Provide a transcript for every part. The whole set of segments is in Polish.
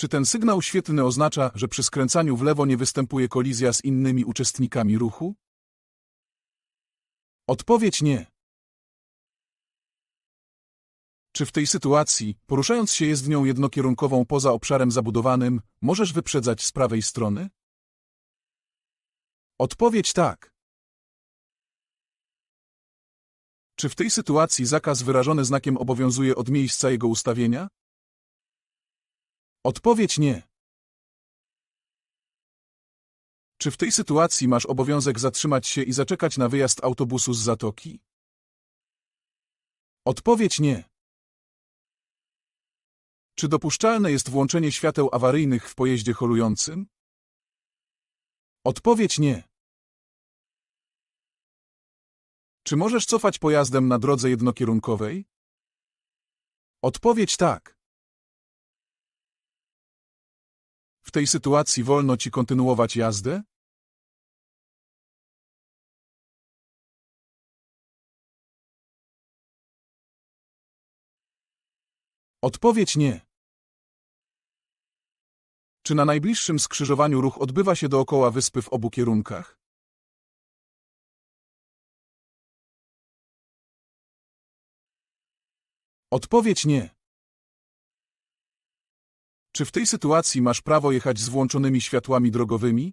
Czy ten sygnał świetlny oznacza, że przy skręcaniu w lewo nie występuje kolizja z innymi uczestnikami ruchu? Odpowiedź nie. Czy w tej sytuacji, poruszając się jezdnią jednokierunkową poza obszarem zabudowanym, możesz wyprzedzać z prawej strony? Odpowiedź tak. Czy w tej sytuacji zakaz wyrażony znakiem obowiązuje od miejsca jego ustawienia? Odpowiedź nie. Czy w tej sytuacji masz obowiązek zatrzymać się i zaczekać na wyjazd autobusu z zatoki? Odpowiedź nie. Czy dopuszczalne jest włączenie świateł awaryjnych w pojeździe holującym? Odpowiedź nie. Czy możesz cofać pojazdem na drodze jednokierunkowej? Odpowiedź tak. W tej sytuacji wolno ci kontynuować jazdę? Odpowiedź nie. Czy na najbliższym skrzyżowaniu ruch odbywa się dookoła wyspy w obu kierunkach? Odpowiedź nie. Czy w tej sytuacji masz prawo jechać z włączonymi światłami drogowymi?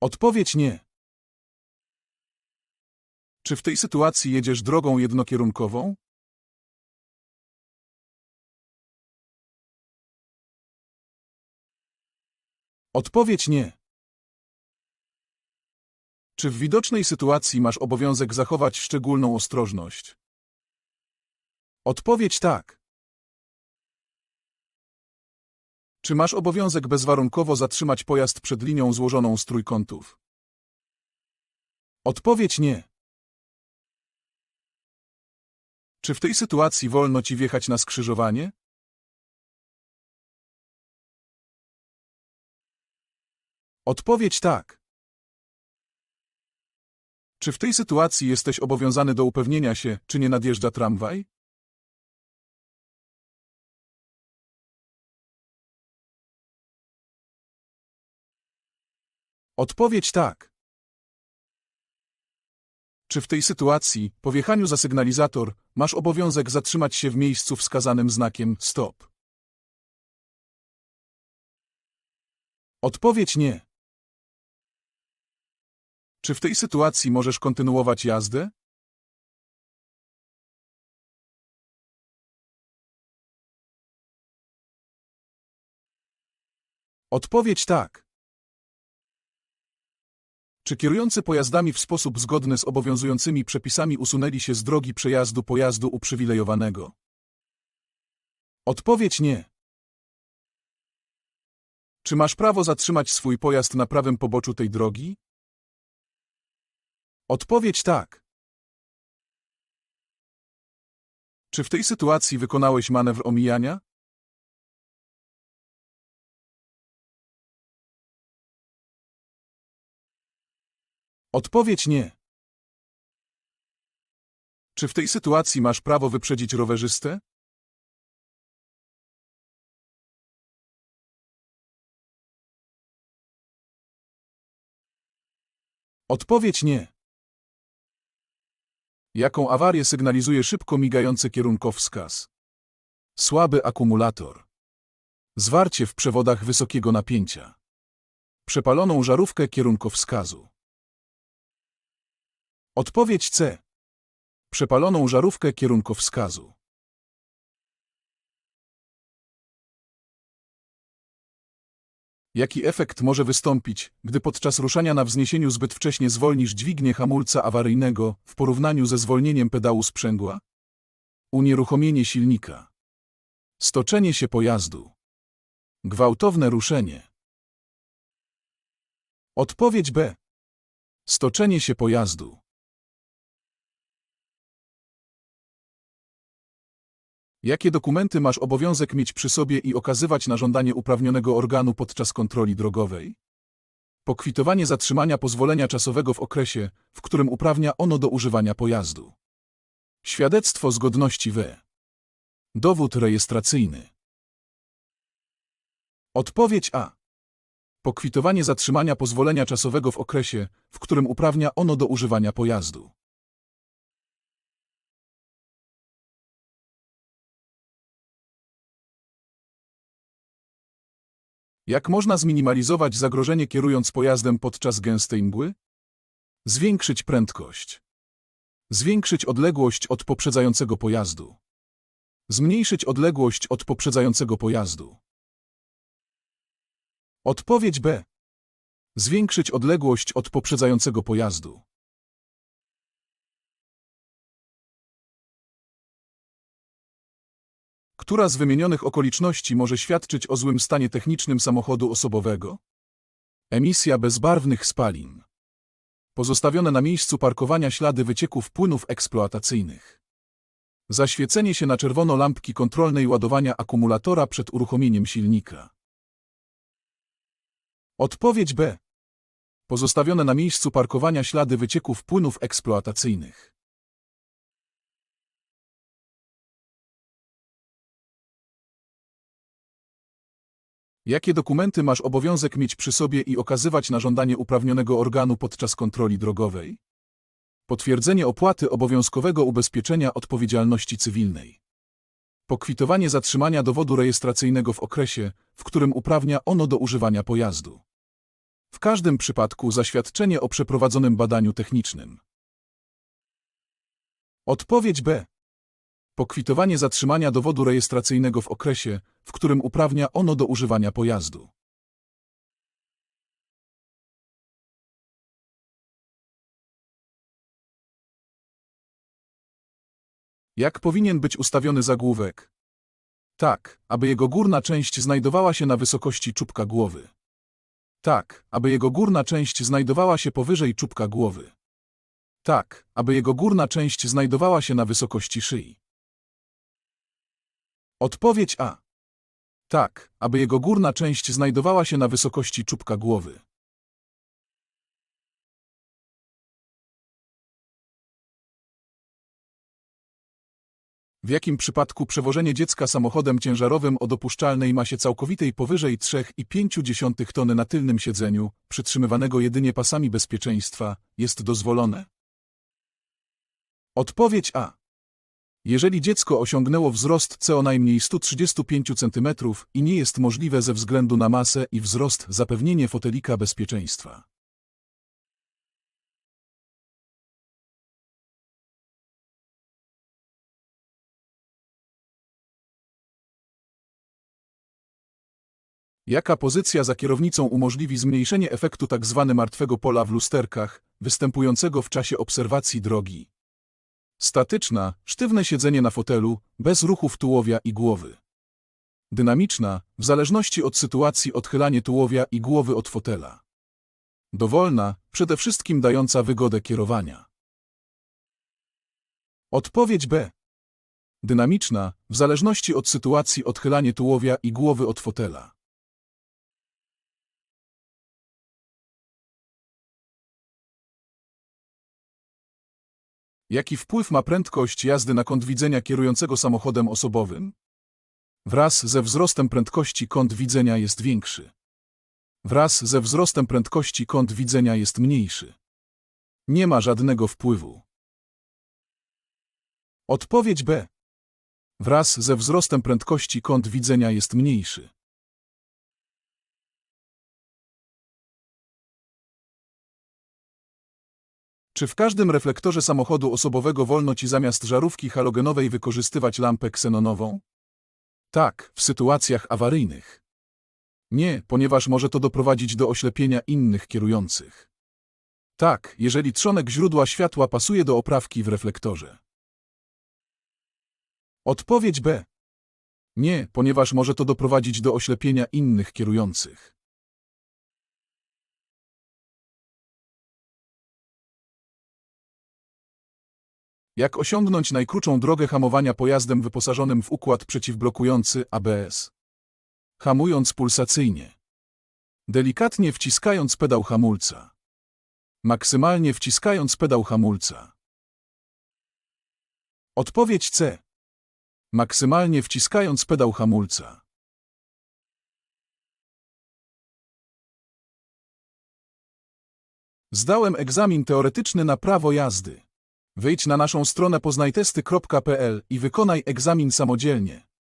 Odpowiedź nie. Czy w tej sytuacji jedziesz drogą jednokierunkową? Odpowiedź nie. Czy w widocznej sytuacji masz obowiązek zachować szczególną ostrożność? Odpowiedź tak. Czy masz obowiązek bezwarunkowo zatrzymać pojazd przed linią złożoną z trójkątów? Odpowiedź nie. Czy w tej sytuacji wolno ci wjechać na skrzyżowanie? Odpowiedź tak. Czy w tej sytuacji jesteś obowiązany do upewnienia się, czy nie nadjeżdża tramwaj? Odpowiedź tak. Czy w tej sytuacji, po wjechaniu za sygnalizator, masz obowiązek zatrzymać się w miejscu wskazanym znakiem stop? Odpowiedź nie. Czy w tej sytuacji możesz kontynuować jazdę? Odpowiedź tak. Czy kierujący pojazdami w sposób zgodny z obowiązującymi przepisami usunęli się z drogi przejazdu pojazdu uprzywilejowanego? Odpowiedź nie. Czy masz prawo zatrzymać swój pojazd na prawym poboczu tej drogi? Odpowiedź tak. Czy w tej sytuacji wykonałeś manewr omijania? Odpowiedź nie. Czy w tej sytuacji masz prawo wyprzedzić rowerzystę? Odpowiedź nie. Jaką awarię sygnalizuje szybko migający kierunkowskaz? Słaby akumulator. Zwarcie w przewodach wysokiego napięcia. Przepaloną żarówkę kierunkowskazu. Odpowiedź C. Przepaloną żarówkę kierunkowskazu. Jaki efekt może wystąpić, gdy podczas ruszania na wzniesieniu zbyt wcześnie zwolnisz dźwignię hamulca awaryjnego w porównaniu ze zwolnieniem pedału sprzęgła? Unieruchomienie silnika. Stoczenie się pojazdu. Gwałtowne ruszenie. Odpowiedź B. Stoczenie się pojazdu. Jakie dokumenty masz obowiązek mieć przy sobie i okazywać na żądanie uprawnionego organu podczas kontroli drogowej? Pokwitowanie zatrzymania pozwolenia czasowego w okresie, w którym uprawnia ono do używania pojazdu. Świadectwo zgodności W. Dowód rejestracyjny. Odpowiedź A. Pokwitowanie zatrzymania pozwolenia czasowego w okresie, w którym uprawnia ono do używania pojazdu. Jak można zminimalizować zagrożenie kierując pojazdem podczas gęstej mgły? Zwiększyć prędkość. Zwiększyć odległość od poprzedzającego pojazdu. Zmniejszyć odległość od poprzedzającego pojazdu. Odpowiedź B. Zwiększyć odległość od poprzedzającego pojazdu. Która z wymienionych okoliczności może świadczyć o złym stanie technicznym samochodu osobowego? Emisja bezbarwnych spalin. Pozostawione na miejscu parkowania ślady wycieków płynów eksploatacyjnych. Zaświecenie się na czerwono lampki kontrolnej ładowania akumulatora przed uruchomieniem silnika. Odpowiedź B. Pozostawione na miejscu parkowania ślady wycieków płynów eksploatacyjnych. Jakie dokumenty masz obowiązek mieć przy sobie i okazywać na żądanie uprawnionego organu podczas kontroli drogowej? Potwierdzenie opłaty obowiązkowego ubezpieczenia odpowiedzialności cywilnej. Pokwitowanie zatrzymania dowodu rejestracyjnego w okresie, w którym uprawnia ono do używania pojazdu. W każdym przypadku zaświadczenie o przeprowadzonym badaniu technicznym. Odpowiedź B. Pokwitowanie zatrzymania dowodu rejestracyjnego w okresie, w którym uprawnia ono do używania pojazdu. Jak powinien być ustawiony zagłówek? Tak, aby jego górna część znajdowała się na wysokości czubka głowy. Tak, aby jego górna część znajdowała się powyżej czubka głowy. Tak, aby jego górna część znajdowała się na wysokości szyi. Odpowiedź A. Tak, aby jego górna część znajdowała się na wysokości czubka głowy. W jakim przypadku przewożenie dziecka samochodem ciężarowym o dopuszczalnej masie całkowitej powyżej 3,5 tony na tylnym siedzeniu, przytrzymywanego jedynie pasami bezpieczeństwa, jest dozwolone? Odpowiedź A. Jeżeli dziecko osiągnęło wzrost co najmniej 135 cm i nie jest możliwe ze względu na masę i wzrost zapewnienie fotelika bezpieczeństwa. Jaka pozycja za kierownicą umożliwi zmniejszenie efektu tzw. martwego pola w lusterkach, występującego w czasie obserwacji drogi? Statyczna, sztywne siedzenie na fotelu, bez ruchów tułowia i głowy. Dynamiczna, w zależności od sytuacji odchylanie tułowia i głowy od fotela. Dowolna, przede wszystkim dająca wygodę kierowania. Odpowiedź B. Dynamiczna, w zależności od sytuacji odchylanie tułowia i głowy od fotela. Jaki wpływ ma prędkość jazdy na kąt widzenia kierującego samochodem osobowym? Wraz ze wzrostem prędkości kąt widzenia jest większy. Wraz ze wzrostem prędkości kąt widzenia jest mniejszy. Nie ma żadnego wpływu. Odpowiedź B. Wraz ze wzrostem prędkości kąt widzenia jest mniejszy. Czy w każdym reflektorze samochodu osobowego wolno ci zamiast żarówki halogenowej wykorzystywać lampę ksenonową? Tak, w sytuacjach awaryjnych. Nie, ponieważ może to doprowadzić do oślepienia innych kierujących. Tak, jeżeli trzonek źródła światła pasuje do oprawki w reflektorze. Odpowiedź B. Nie, ponieważ może to doprowadzić do oślepienia innych kierujących. Jak osiągnąć najkrótszą drogę hamowania pojazdem wyposażonym w układ przeciwblokujący ABS? Hamując pulsacyjnie. Delikatnie wciskając pedał hamulca. Maksymalnie wciskając pedał hamulca. Odpowiedź C. Maksymalnie wciskając pedał hamulca. Zdałem egzamin teoretyczny na prawo jazdy. Wejdź na naszą stronę poznajtesty.pl i wykonaj egzamin samodzielnie.